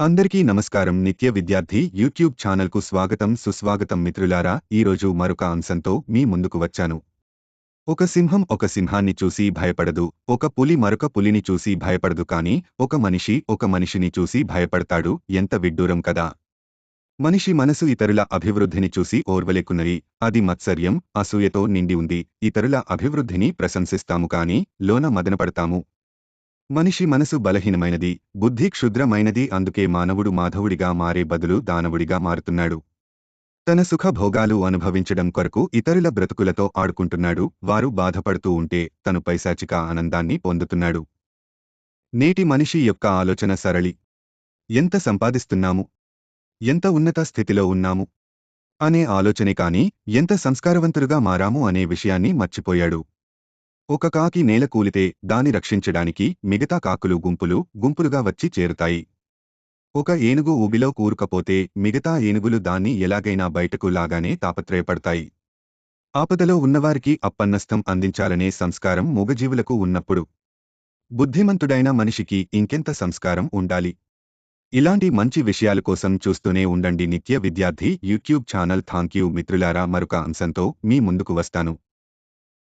అందరికీ నమస్కారం. నిత్య విద్యార్థి యూట్యూబ్ ఛానల్కు స్వాగతం సుస్వాగతం మిత్రులారా. ఈరోజు మరొక అంశంతో మీ ముందుకు వచ్చాను. ఒక సింహం ఒక సింహాన్ని చూసి భయపడదు. ఒక పులి మరొక పులిని చూసి భయపడదు కాని ఒక మనిషి ఒక మనిషిని చూసి భయపడతాడు. ఎంత విడ్డూరం కదా! మనిషి మనసు ఇతరుల అభివృద్ధిని చూసి ఓర్వలేకున్నది. అది మత్సర్యం అసూయతో నిండి ఉంది. ఇతరుల అభివృద్ధిని ప్రశంసిస్తాము కాని లోన మదనపడతాము. మనిషి మనసు బలహీనమైనది బుద్ధి క్షుద్రమైనది అందుకే మానవుడు మాధవుడిగా మారే బదులు దానవుడిగా మారుతున్నాడు. తన సుఖభోగాలు అనుభవించడం కొరకు ఇతరుల బ్రతుకులతో ఆడుకుంటున్నాడు వారు బాధపడుతూ ఉంటే తను పైశాచిక ఆనందాన్ని పొందుతున్నాడు. నేటి మనిషి యొక్క ఆలోచన సరళి. ఎంత సంపాదిస్తున్నాము? ఎంత ఉన్నత స్థితిలో ఉన్నాము? అనే ఆలోచనే కాని ఎంత సంస్కారవంతులుగా మారాము అనే విషయాన్ని మర్చిపోయాడు. ఒక కాకి నేల కూలితే దాని రక్షించడానికి మిగతా కాకులు గుంపులు గుంపులుగా వచ్చి చేరుతాయి. ఒక ఏనుగు ఊబిలో కూరుకపోతే మిగతా ఏనుగులు దాన్ని ఎలాగైనా బయటకు లాగానే తాపత్రయపడతాయి. ఆపదలో ఉన్నవారికి అప్పన్నస్తం అందించాలనే సంస్కారం మూగజీవులకు ఉన్నప్పుడు. బుద్ధిమంతుడైన మనిషికి ఇంకెంత సంస్కారం ఉండాలి? ఇలాంటి మంచి విషయాల కోసం చూస్తూనే ఉండండి. నిత్య విద్యార్థి యూట్యూబ్ ఛానల్. థాంక్యూ మిత్రులారా. మరొక అంశంతో మీ ముందుకు వస్తాను.